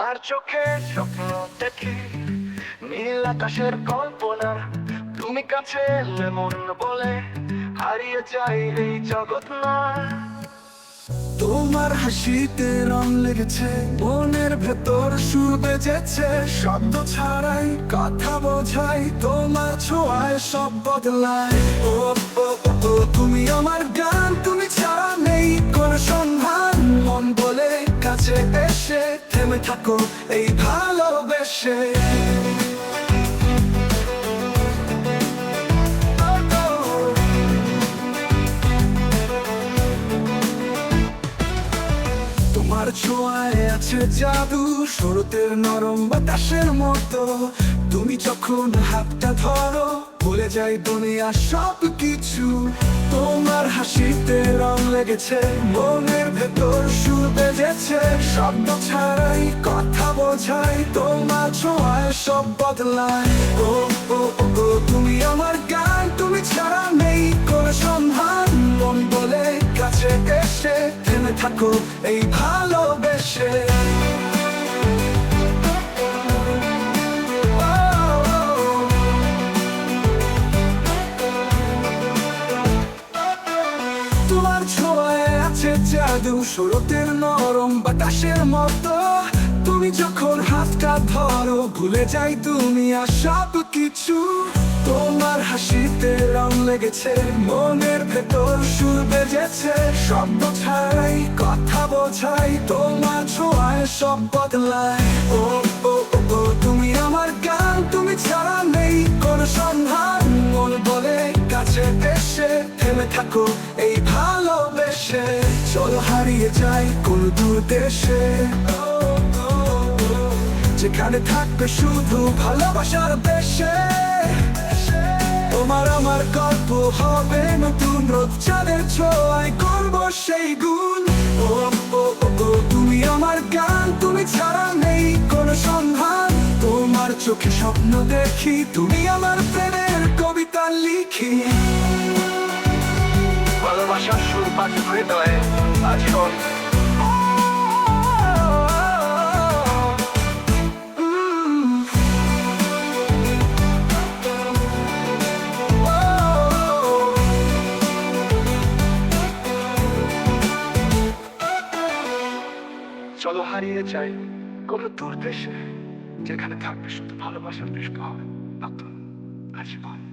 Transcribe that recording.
তোমার চোখে স্বপ্ন দেখি নীল আকাশের কল্পনা। তুমি কাছে বলে হারিয়ে যাই এই জগৎ না। তোমার হাসিতে রং লেগেছে মনের ভেতর সুর বেজেছে। শব্দ ছাড়াই কথা বোঝাই তোমার ছোঁয়ায় সব বদলায়। ও, তুমি আমার থাকো এই ভালোবেসে। তোমার ছোঁয়ায় আছে জাদু, শরতের নরম বাতাসের মতো। তুমি যখন হাতটা ধরো, ভুলে যাই দুনিয়া সব কিছু তোমার হাসিতে রং লেগেছে মনের ভেতর সুর বেজেছে। শব্দ ছাড়াই কথা বোঝাই তোমার ছোঁয়ায় সব বদলায়। ও ও ও, তুমি আমার গান তুমি ছাড়া নেই কোন সন্ধান। মন বলে কাছে এসে থেমে থাকো এই ভালোবেসে জাদু শরতের নরম বাতাসের মতো। তুমি যখন হাতটা ধরো ভুলে যাই তুমি সব কিছু। তোমার হাসিতে রং লেগেছে মনের ভেতর সুর বেজেছে। শব্দ ছাড়াই কথা বোঝাই তোমার ছোঁয়ায় সব বদলায়। ও ও, ও তুমি আমার গান তুমি ছাড়া নেই কোন সন্ধান। মন বলে কাছে এসে থেমে থাকো এই ভালোবেসে। চলো হারিয়ে যাই কোন দূর দেশে। যেখানে থাকবে শুধু ভালোবাসার দেশে। তোমার আমার গল্প হবে নতুন রোদ ছোঁয়ায় করব সেই গুণ। ও তুমি আমার গান তুমি ছাড়া নেই কোনো সন্ধান। তোমার চোখে স্বপ্ন দেখি, তুমি আমার প্রেমের কবিতা লিখি। ভালোবাসার সুর পাখি হৃদয়ে চলো হারিয়ে যাই কোনো দূর দেশে যেখানে থাকবে শুধু ভালোবাসার বৃষ্টি হবে। আজীবন